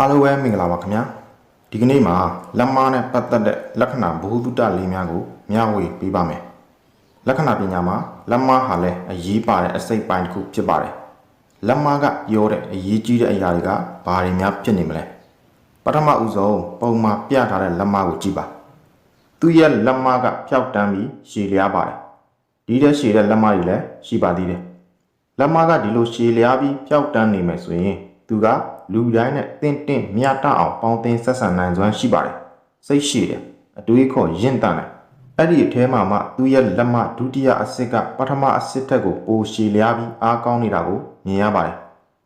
အားလုံးပဲမင်္ဂလာပါခင်ဗျာဒီကနေ့မှာလက်မားနဲ့ပတ်သက်တဲ့လက္ခဏာဘ ഹു တုတလေးများကိုမျှဝေပေးပါမယ်လက္ခဏာပညာမှာလက်မားဟာလည်းအရေးပါတဲ့အစိတ်ပိုင်းတစ်ခုဖြစ်ပါတယ်လက်မားကပြောတဲ့အရေးကြီးတဲ့အရာတွေကဘာတွေများဖြစ်နေမလဲပထမဦးဆုံးပုံမှာပြထားတဲ့လက်မားကိုကြည့်ပါသူ့ရဲ့လက်မားကဖျောက်တမ်းပြီးရှည်လျားပါတယ်ဒီတဲ့ရှည်တဲ့လက်မားတွေလည်းရှိပါသေးတယ်လက်မားကဒီလိုရှည်လျားပြီးဖျောက်တမ်းနေမယ်ဆိုရင်သူက လူတိုင်းနဲ့တင့်တင့်မြတ်တအောင်ပေါင်းတင်ဆက်ဆံနိုင်စွမ်းရှိပါတယ်စိတ်ရှိတယ်အတွေးခေါ်ရင့်တန်တယ်အဲ့ဒီအထဲမှာမှသူ့ရဲ့လက်မဒုတိယအစစ်ကပထမအစစ်ထက်ကိုပိုရှည်လျားပြီးအားကောင်းနေတာကိုမြင်ရပါတယ်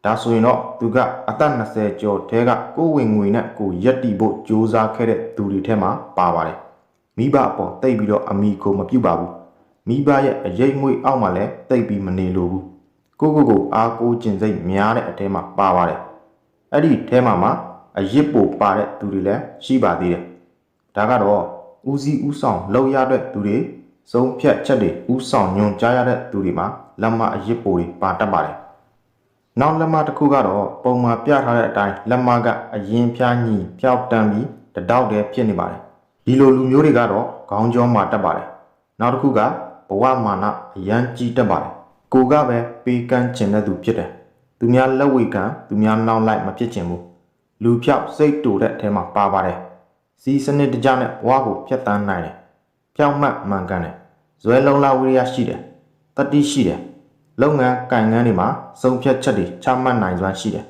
ဒါဆိုရင်တော့သူကအသက်20ကျော်တဲကကိုယ်ဝင်ငွေနဲ့ကိုယ်ရက်တီဖို့ကြိုးစားခဲ့တဲ့သူတွေထဲမှာပါပါတယ်မိဘအပေါ်တိတ်ပြီးတော့အမိကိုမပြုတ်ပါဘူးမိဘရဲ့အရေးငွေအောက်မှာလည်းတိတ်ပြီးမနေလိုဘူးကိုကိုကိုအားကိုးခြင်းစိတ်များတဲ့အထဲမှာပါပါတယ် အဲ့ဒီထဲမှာမှအရစ်ပိုပါတဲ့သူတွေလည်းရှိပါသေးတယ်ဒါကတော့ဦးစီးဦးဆောင်လောက်ရတဲ့သူတွေစုံဖြတ်ချက်တွေဦးဆောင်ညွန်ကြားရတဲ့သူတွေမှာလက်မအရစ်ပိုတွေပါတတ်ပါတယ်နောက်လက်မတစ်ခုကတော့ပုံမှန်ပြထားတဲ့အတိုင်းလက်မကအရင်ဖြားညီဖျောက်တမ်းပြီးတတောက်တည်းဖြစ်နေပါတယ်ဒီလိုလူမျိုးတွေကတော့ခေါင်းကြောမှာတက်ပါတယ်နောက်တစ်ခုကဘဝမာနအရန်ကြီးတက်ပါတယ်ကိုကပဲပေးကမ်းခြင်းတဲ့သူဖြစ်တယ် သူများလက်ဝေကံသူများနောက်လိုက်မဖြစ်ချင်ဘူးလူဖြောက်စိတ်တူတဲ့အထဲမှာပါပါတယ်စီစနစ်တကျနဲ့ဘဝကိုဖျက်ဆီးနိုင်တယ်ဖြောက်မှတ်မှန်ကန်တယ်ဇွဲလုံးလာဝိရိယရှိတယ်တတိရှိတယ်လုပ်ငန်းကံငန်းတွေမှာစုံဖြတ်ချက်တွေချမှတ်နိုင်စွမ်းရှိတယ်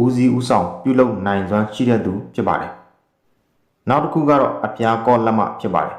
ဦးစီးဦးဆောင်ပြုလုပ်နိုင်စွမ်းရှိတဲ့သူဖြစ်ပါတယ်နောက်တစ်ခုကတော့အပြားကောလက်မဖြစ်ပါတယ်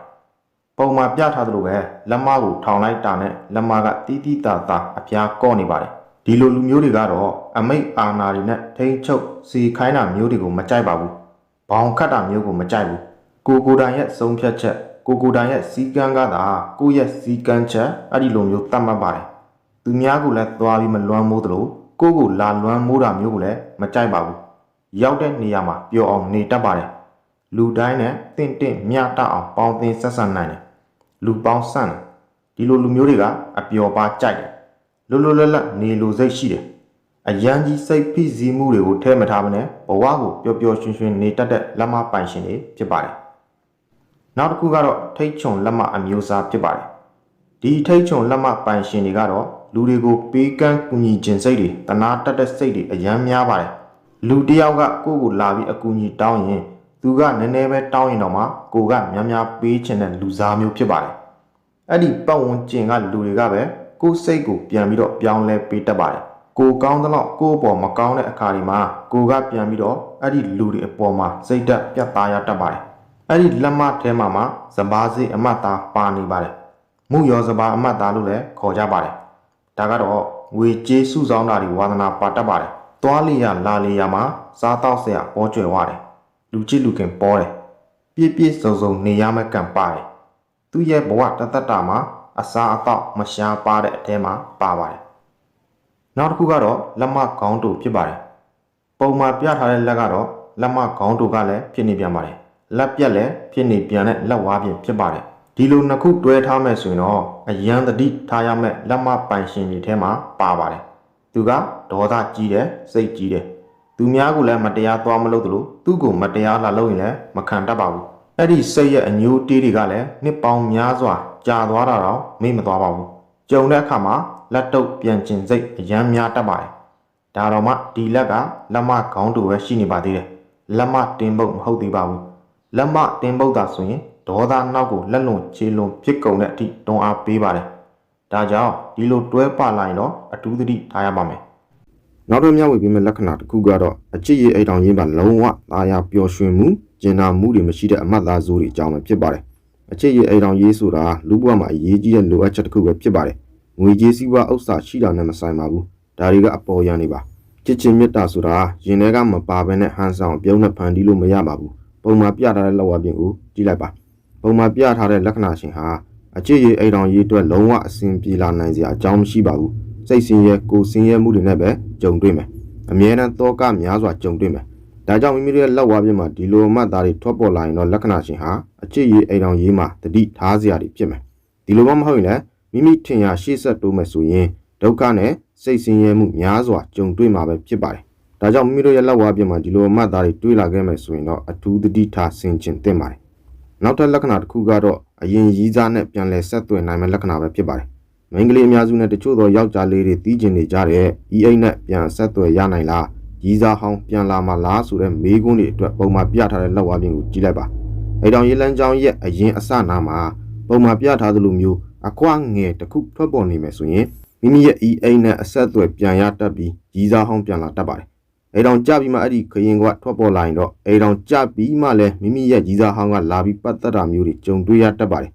ပုံမှန်ပြထားသလိုပဲလက်မကိုထောင်လိုက်တာနဲ့လက်မကတီးတီးတာတာအပြားကောနေပါတယ် ဒီလိုလူမျိုးတွေကတော့အမိတ်အာနာတွေနဲ့ထိန်းချုပ်စီခိုင်းတာမျိုးတွေကိုမကြိုက်ပါဘူး။ဘောင်ခတ်တာမျိုးကိုမကြိုက်ဘူး။ကိုကိုတိုင်ရဲ့ဆုံးဖြတ်ချက်ကိုကိုတိုင်ရဲ့စီကံကသာကိုရဲ့စီကံချက်အဲ့ဒီလိုမျိုးတတ်မှတ်ပါတယ်။သူများကလည်းသွားပြီးမလွမ်းမိုးသလိုကိုကိုလာလွမ်းမိုးတာမျိုးကိုလည်းမကြိုက်ပါဘူး။ရောက်တဲ့နေရာမှာပျော်အောင်နေတတ်ပါတယ်။လူတိုင်းနဲ့တင့်တင့်မြတ်တအောင်ပေါင်းသင်းဆက်ဆံနိုင်တယ်။လူပေါင်းဆန့်တယ်။ဒီလိုလူမျိုးတွေကအပျော်ပါကြိုက်တယ်။ လွတ်လွတ်လပ်လပ်နေလိုစိတ်ရှိတယ်။အရန်ကြီးစိတ်ဖိစီးမှုတွေကိုထဲမထားဘဲနဲ့ဘဝကိုပျော်ပျော်ရွှင်ရွှင်နေတတ်တဲ့လက်မပိုင်ရှင်တွေဖြစ်ပါတယ်။နောက်တစ်ခုကတော့ထိတ်ချုံလက်မအမျိုးအစားဖြစ်ပါတယ်။ဒီထိတ်ချုံလက်မပိုင်ရှင်တွေကတော့လူတွေကိုပေးကမ်းကူညီခြင်းစိတ်တွေတနာတတ်တဲ့စိတ်တွေအရန်များပါတယ်။လူတစ်ယောက်ကကိုယ့်ကိုလာပြီးအကူအညီတောင်းရင်သူကနည်းနည်းပဲတောင်းရင်တော့မှကိုကများများပေးချင်တဲ့လူစားမျိုးဖြစ်ပါတယ်။အဲ့ဒီပတ်ဝန်းကျင်ကလူတွေကပဲ ကိုယ်စိတ်ကိုပြန်ပြီးတော့ပြောင်းလဲပေးတတ်ပါတယ်ကိုကောင်းသလောက်ကိုယ့်အပေါ်မကောင်းတဲ့အခါတွေမှာကိုကပြန်ပြီးတော့အဲ့ဒီလူတွေအပေါ်မှာစိတ်တက်ပြတ်သားရတတ်ပါတယ်အဲ့ဒီလက်မထဲမှာမှစဘာစိအမတ်သားပါနေပါတယ်မှုရောစဘာအမတ်သားလို့လည်းခေါ်ကြပါတယ်ဒါကတော့ငွေကြေးစုဆောင်းတာတွေဝါသနာပါတတ်ပါတယ်သွားလီရလာလီရမှာစားတော့ဆရာပေါ်ကျွယ်ဝတယ်လူချစ်လူခင်ပေါ်တယ်ပြည့်ပြည့်စုံစုံနေရမယ့်ကံပါတယ်သူ့ရဲ့ဘဝတသက်တာမှာ အစာအသောက်မရှားပါတဲ့အထဲမှာပါပါတယ်နောက်တစ်ခုကတော့လက်မခေါင်းတူဖြစ်ပါတယ်ပုံမှန်ပြထားတဲ့လက်ကတော့လက်မခေါင်းတူကလည်းဖြစ်နေပြန်ပါတယ်လက်ပြက်လည်းဖြစ်နေပြန်တဲ့လက်ဝါးပြင်ဖြစ်ပါတယ်ဒီလိုနှစ်ခုတွဲထားမယ်ဆိုရင်တော့အယံတတိထားရမယ့်လက်မပိုင်ရှင်တွေထဲမှာပါပါတယ်သူကဒေါသကြီးတယ်စိတ်ကြီးတယ်သူများကလည်းမတရားသွားမလုပ်သလိုသူ့ကိုမတရားလာလုပ်ရင်လည်းမခံတတ်ပါဘူး အဲ့ဒီစိတ်ရဲ့အညိုးတေးတွေကလည်းနှစ်ပေါင်းများစွာကြာသွားတာတော့မေ့မသွားပါဘူးကြုံတဲ့အခါမှာလက်တုပ်ပြန်ကျင်စိတ်အယမ်းများတတ်ပါတယ်ဒါတော့မှဒီလက်ကလက်မခေါင်းတူပဲရှိနေပါသေးတယ်လက်မတင်းပုတ်မဟုတ်သေးပါဘူးလက်မတင်းပုတ်တာဆိုရင်ဒေါသနောက်ကိုလက်လွန်ခြေလွန်ဖြစ်ကုန်တဲ့အထိတွန်းအားပေးပါတယ်ဒါကြောင့်ဒီလိုတွဲပလာရင်တော့အထူးသတိထားရပါမယ်နောက်တော့မျှဝေပေးမယ့်လက္ခဏာတစ်ခုကတော့အချစ်ရအိတ်တောင်ရင်းပါလုံးဝသာယာပျော်ရွှင်မှု ကျင်နာမှုတွေမရှိတဲ့အမတ်သားစိုးတွေအကြောင်းပဲဖြစ်ပါတယ်အချစ်ရအိမ်တော်ရေးဆိုတာလူဘဝမှာအရေးကြီးတဲ့လိုအပ်ချက်တစ်ခုပဲဖြစ်ပါတယ်။ငွေကြေးစည်းဝါးဥစ္စာရှိတာနဲ့မဆိုင်ပါဘူး။ဒါတွေကအပေါ်ရန်နေပါ။ချစ်ချင်းမေတ္တာဆိုတာရင်ထဲကမပါဘဲနဲ့ဟန်ဆောင်ပြုံးနဲ့ဖန်တီးလို့မရပါဘူး။ပုံမှာပြထားတဲ့လောက်ဝပြင်ကိုကြည့်လိုက်ပါ။ပုံမှာပြထားတဲ့လက္ခဏာရှင်ဟာအချစ်ရအိမ်တော်ရေးအတွက်လုံးဝအဆင်ပြေလာနိုင်စရာအကြောင်းမရှိပါဘူး။စိတ်ဆင်းရဲကိုယ်ဆင်းရဲမှုတွေနဲ့ပဲကြုံတွေ့မယ်။အမြဲတမ်းတောကများစွာကြုံတွေ့မယ်။ ဒါကြောင့်မိမိတို့ရဲ့လက်ဝါးပြမှာဒီလိုအမှတ်သားတွေထွက်ပေါ်လာရင်တော့လက္ခဏာရှင်ဟာအချစ်ရေးအိမ်တော်ရေးမှာတတိထားစရာတွေဖြစ်မယ်ဒီလိုမှမဟုတ်ရင်လည်းမိမိထင်ရရှေ့ဆက်တိုးမယ်ဆိုရင်ဒုက္ခနဲ့စိတ်ဆင်းရဲမှုများစွာကြုံတွေ့မှာပဲဖြစ်ပါတယ်ဒါကြောင့်မိမိတို့ရဲ့လက်ဝါးပြင်မှာဒီလိုအမှတ်သားတွေတွေးလာခဲ့မယ်ဆိုရင်တော့အထူးသတိထားဆင်ခြင်သင့်ပါတယ်နောက်ထပ်လက္ခဏာတစ်ခုကတော့အရင်ရီးစားနဲ့ပြန်လည်ဆက်သွယ်နိုင်မယ့်လက္ခဏာပဲဖြစ်ပါတယ်မိန်းကလေးအများစုနဲ့တချို့သောယောက်ျားလေးတွေတီးကျင်နေကြတဲ့ EA နဲ့ပြန်ဆက်သွယ်ရနိုင်လား ရီးစားဟောင်းပြန်လာမလားဆိုတဲ့မေးခွန်းတွေအတွက်ပုံမှန်ပြထားတဲ့လက်ဝါးပြင်ကိုကြည့်လိုက်ပါအဲတောင်ရေလန်းချောင်းရဲ့အရင်အစနာမှာပုံမှန်ပြထားသလိုမျိုးအကွာငယ်တစ်ခုထွက်ပေါ်နေမယ်ဆိုရင်မိမိရဲ့ EA နဲ့အဆက်အသွယ်ပြန်ရတတ်ပြီးရီးစားဟောင်းပြန်လာတတ်ပါတယ်အဲတောင်ကြပြီးမှအဲ့ဒီခရင်ကထွက်ပေါ်လာရင်တော့အဲတောင်ကြပြီးမှလည်းမိမိရဲ့ရီးစားဟောင်းကလာပြီးပတ်သက်တာမျိုးတွေကြုံတွေ့ရတတ်ပါတယ်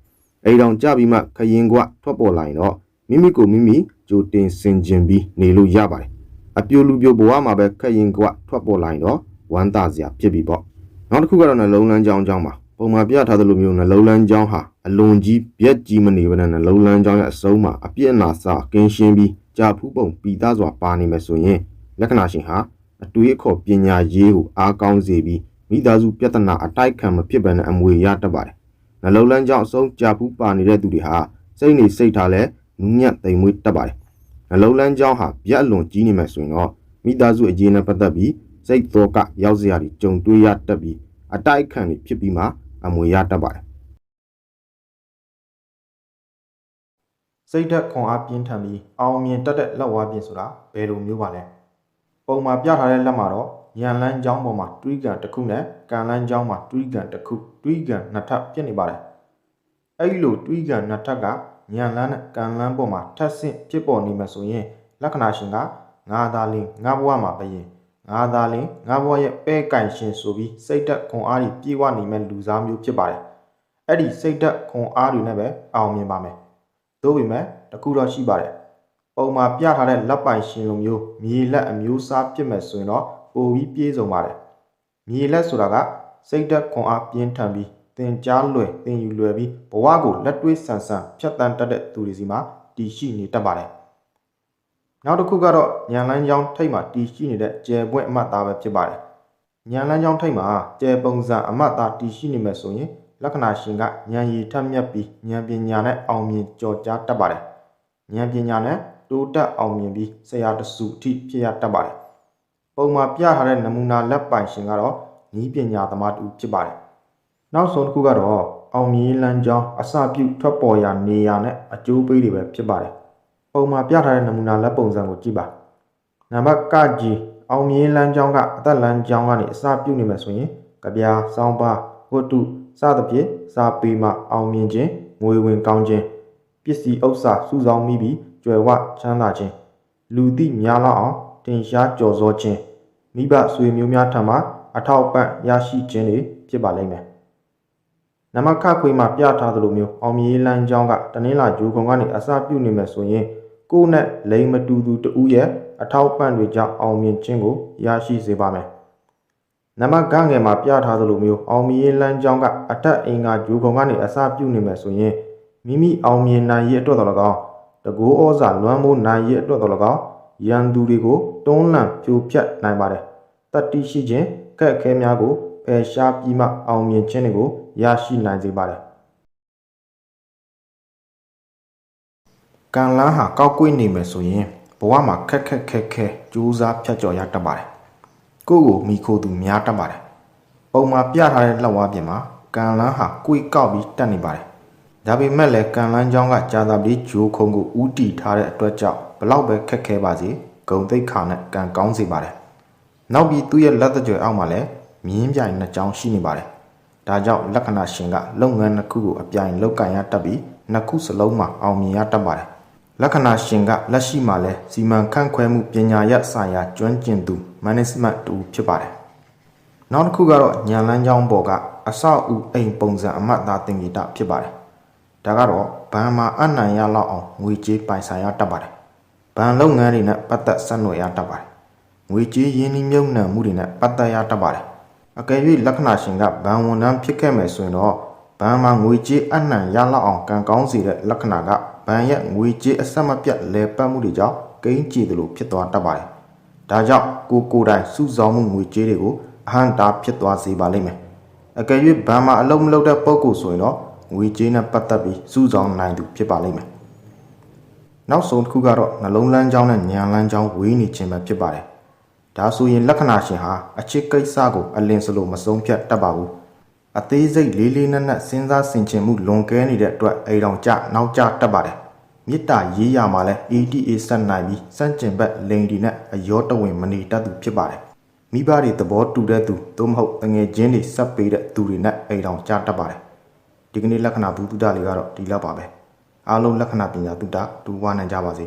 အဲတောင်ကြပြီးမှခရင်ကထွက်ပေါ်လာရင်တော့မိမိကိုမိမိကြိုတင်ဆင်ခြင်ပြီးနေလို့ရပါတယ် အပြိုလူပြိုဘဝမှာပဲခရင်ကထွက်ပေါ်လာရင်တော့ဝမ်းသာစရာဖြစ်ပြီပေါ့နောက်တစ်ခုကတော့နှလုံးလန်းကြောင်းကြောင်းပါပုံမှန်ပြထားသလိုမျိုးနှလုံးလန်းကြောင်းဟာအလွန်ကြီးပြက်ကြီးမနေဘဲနဲ့နှလုံးလန်းကြောင်းရဲ့အစုံမှာအပြည့်အနာစာကင်းရှင်းပြီးကြာဖူးပုံပီသားစွာပါနေမယ်ဆိုရင်လက္ခဏာရှင်ဟာအတွေးအခေါ်ပညာရေးကိုအားကောင်းစေပြီးမိသားစုပြဿနာအတိုက်ခံမဖြစ်ဘဲနဲ့အမွေရတတ်ပါတယ်နှလုံးလန်းကြောင်းအစုံကြာဖူးပါနေတဲ့သူတွေဟာစိတ်နေစိတ်ထားလဲနူးညံ့သိမ်မွေ့တတ်ပါတယ် နှလုံးလန်းကြောင်းဟာပြက်အလွန်ကြီးနေမယ်ဆိုရင်တော့မိသားစုအရေးနဲ့ပတ်သက်ပြီးစိတ်သောကရောက်စရာတွေကြုံတွေ့ရတတ်ပြီးအတိုက်ခံတွေဖြစ်ပြီးမှအမွေရတတ်ပါတယ်စိတ်ဓာတ်ခွန်အားပြင်းထန်ပြီးအောင်မြင်တတ်တဲ့လက်ဝါးပြင်းဆိုတာဘယ်လိုမျိုးပါလဲပုံမှာပြထားတဲ့လက်မှာတော့ညံလန်းချောင်းပေါ်မှာတွေးကန်တစ်ခုနဲ့ကန်လန်းချောင်းမှာတွေးကန်တစ်ခုတွေးကန်နှစ်ထပ်ဖြစ်နေပါတယ်အဲ့ဒီလိုတွေးကန်နှစ်ထပ်က ညံလန်းနဲ့ကန်လန်းပေါ်မှာထပ်ဆင့်ဖြစ်ပေါ်နေမှာဆိုရင်လက္ခဏာရှင်ကငါသားလင်းငါဘဝမှာပဲရင်ငါသားလင်းငါဘဝရဲ့ပဲကင်ရှင်ဆိုပြီးစိတ်သက်ခွန်အားတွေပြေဝနေမဲ့လူစားမျိုးဖြစ်ပါတယ်အဲ့ဒီစိတ်သက်ခွန်အားတွေနဲ့ပဲအောင်မြင်ပါမယ်သို့ပေမဲ့တခုတော့ရှိပါတယ်ပုံမှာပြထားတဲ့လက်ပိုင်ရှင်လိုမျိုးမြေလက်အမျိုးအစားဖြစ်မဲ့ဆိုရင်တော့ပိုပြီးပြေဆုံးပါတယ်မြေလက်ဆိုတာကစိတ်သက်ခွန်အားပြင်းထန်ပြီး သင်ကြားလွယ်သင်ယူလွယ်ပြီးဘဝကိုလက်တွေးဆန်ဆန်ဖြတ်တန်းတတ်တဲ့သူတွေစီမှာတည်ရှိနေတတ်ပါတယ်နောက်တစ်ခုကတော့ညံလန်းချောင်းထိတ်မှာတည်ရှိနေတဲ့ကျယ်ပွင့်အမှတ်သားပဲဖြစ်ပါတယ်ညံလန်းချောင်းထိတ်မှာကျယ်ပုံစံအမှတ်သားတည်ရှိနေမယ်ဆိုရင်လက္ခဏာရှင်ကဉာဏ်ရည်ထက်မြက်ပြီးဉာဏ်ပညာနဲ့အောင်မြင်ကြော်ကြားတတ်ပါတယ်ဉာဏ်ပညာနဲ့တိုးတက်အောင်မြင်ပြီးဆရာတစုအထိဖြစ်ရတတ်ပါတယ်ပုံမှာပြထားတဲ့နမူနာလက်ပိုင်ရှင်ကတော့ဤပညာသမားတူဖြစ်ပါတယ် နောက်ဆုံးတစ်ခုကတော့အောင်မြင်လန်းချောင်းအစပြုထွက်ပေါ်ရာနေရာနဲ့အကျိုးပေးတွေပဲဖြစ်ပါတယ်ပုံမှာပြထားတဲ့နမူနာလက်ပုံစံကိုကြည့်ပါနံပါတ်ကကြီးအောင်မြင်လန်းချောင်းကအသက်လန်းချောင်းကနေအစပြုနေမယ်ဆိုရင်ကြပြားစောင်းပါဝတ္ထုစသဖြင့်စာပေမှာအောင်မြင်ခြင်းငွေဝင်ကောင်းခြင်းပစ္စည်းဥစ္စာစုဆောင်းမိပြီးကြွယ်ဝချမ်းသာခြင်းလူသိများလောက်အောင်တင်ရှားကြော်စောခြင်းမိဘဆွေမျိုးများထံမှအထောက်ပံ့ရရှိခြင်းတွေဖြစ်ပါလိမ့်မယ် နမခခွေမှာပြထားသလိုမျိုးအောင်မြင်လန်းချောင်းကတနင်္လာဂျိုကုံကနေအစပြုနေမယ်ဆိုရင်ကိုယ်နဲ့လိမ်မတူသူတူရဲ့အထောက်ပံ့တွေကြောင့်အောင်မြင်ခြင်းကိုရရှိစေပါမယ်နမကငယ်မှာပြထားသလိုမျိုးအောင်မြင်လန်းချောင်းကအထက်အင်္ဂါဂျိုကုံကနေအစပြုနေမယ်ဆိုရင်မိမိအောင်မြင်နိုင်ရဲ့အတွက်တော်၎င်းတကိုးဩဇာလွမ်းမိုးနိုင်ရဲ့အတွက်တော်၎င်းရန်သူတွေကိုတွန်းလှန်ဖြိုဖျက်နိုင်ပါတယ်တတိရှိခြင်းခက်ခဲများကိုဖယ်ရှားပြီးမှအောင်မြင်ခြင်းတွေကို ရရှိနိုင်စေပါတယ်ကံလန်းဟာကောက်ကွေ့နေမယ်ဆိုရင်ဘဝမှာခက်ခက်ခဲခဲကြိုးစားဖြတ်ကျော်ရတတ်ပါတယ်ကိုယ့်ကိုမိခိုသူများတတ်ပါတယ်ပုံမှာပြထားတဲ့လက်ဝါးပြင်မှာကံလန်းဟာကွေ့ကောက်ပြီးတက်နေပါတယ်ဒါပေမဲ့လည်းကံလန်းချောင်းကကြာသာပတိဂျိုးခုံကိုဥတီထားတဲ့အတွက်ကြောင့်ဘလောက်ပဲခက်ခဲပါစေဂုံသိက္ခာနဲ့ကံကောင်းစေပါတယ်နောက်ပြီးသူ့ရဲ့လက်တကြွယ်အောက်မှာလည်းမြင်းပြိုင်နှစ်ကြောင်းရှိနေပါတယ် ဒါကြောင့်လက္ခဏာရှင်ကလုပ်ငန်းတစ်ခုကိုအပြိုင်လုပ်ကင်ရတတ်ပြီးနှစ်ခုစလုံးမှာအောင်မြင်ရတတ်ပါတယ်လက္ခဏာရှင်ကလက်ရှိမှာလဲစီမံခန့်ခွဲမှုပညာရပ်ဆိုင်ရာကျွမ်းကျင်သူ management တူဖြစ်ပါတယ်နောက်တစ်ခုကတော့ညံလန်းချောင်းပေါ်ကအဆောက်အဦအိမ်ပုံစံအမှတ်သားသင်္ကေတဖြစ်ပါတယ်ဒါကတော့ဘဏ်မှာအနံ့ရလောက်အောင်ငွေကြေးပိုင်ဆိုင်ရတတ်ပါတယ်ဘဏ်လုပ်ငန်းတွေနဲ့ပတ်သက်ဆက်နွယ်ရတတ်ပါတယ်ငွေကြေးရင်းနှီးမြှုပ်နှံမှုတွေနဲ့ပတ်သက်ရတတ်ပါတယ် အကယ်၍လက္ခဏာရှင်ကဘဏ်ဝန်ထမ်းဖြစ်ခဲ့မယ်ဆိုရင်တော့ဘဏ်မှာငွေကြေးအနှံရလောက်အောင်ကံကောင်းစေတဲ့လက္ခဏာကဘဏ်ရဲ့ငွေကြေးအဆက်မပြတ်လဲပတ်မှုတွေကြောင့်ကိန်းကြည်သလိုဖြစ်သွားတတ်ပါတယ်ဒါကြောင့်ကိုကိုယ်တိုင်စုဆောင်းမှုငွေကြေးတွေကိုအဟံတာဖြစ်သွားစေပါလိမ့်မယ်အကယ်၍ဘဏ်မှာအလုပ်မလုပ်တဲ့ပုဂ္ဂိုလ်ဆိုရင်တော့ငွေကြေးနဲ့ပတ်သက်ပြီးစုဆောင်းနိုင်သူဖြစ်ပါလိမ့်မယ်နောက်ဆုံးတစ်ခုကတော့နှလုံးလန်းချောင်းနဲ့ညံလန်းချောင်းဝေးနေခြင်းပဲဖြစ်ပါတယ် ဒါဆိုရင်လက္ခဏာရှင်ဟာအချစ်ကိစ္စကိုအလင်းစလို့မဆုံးဖြတ်တတ်ပါဘူးအသေးစိတ်လေးလေးနက်နက်စဉ်းစားဆင်ခြင်မှုလွန်ကဲနေတဲ့အတွက်အိမ်တော်ကြနောက်ကျတတ်ပါတယ်မေတ္တာရေးရမှာလဲ ATA ဆက်နိုင်ပြီးစန့်ကျင်ဘက်လိန်ဒီနဲ့အယောတဝင်မနေတတ်သူဖြစ်ပါတယ်မိဘတွေသဘောတူတဲ့သူသို့မဟုတ်တငယ်ချင်းတွေဆက်ပေးတဲ့သူတွေနဲ့အိမ်တော်ကြတတ်ပါတယ်ဒီကနေ့လက္ခဏာဘူးတုဒ္ဒလေးကတော့ဒီလောက်ပါပဲအားလုံးလက္ခဏာပညာတုဒ္ဒတူဝါနိုင်ကြပါစေ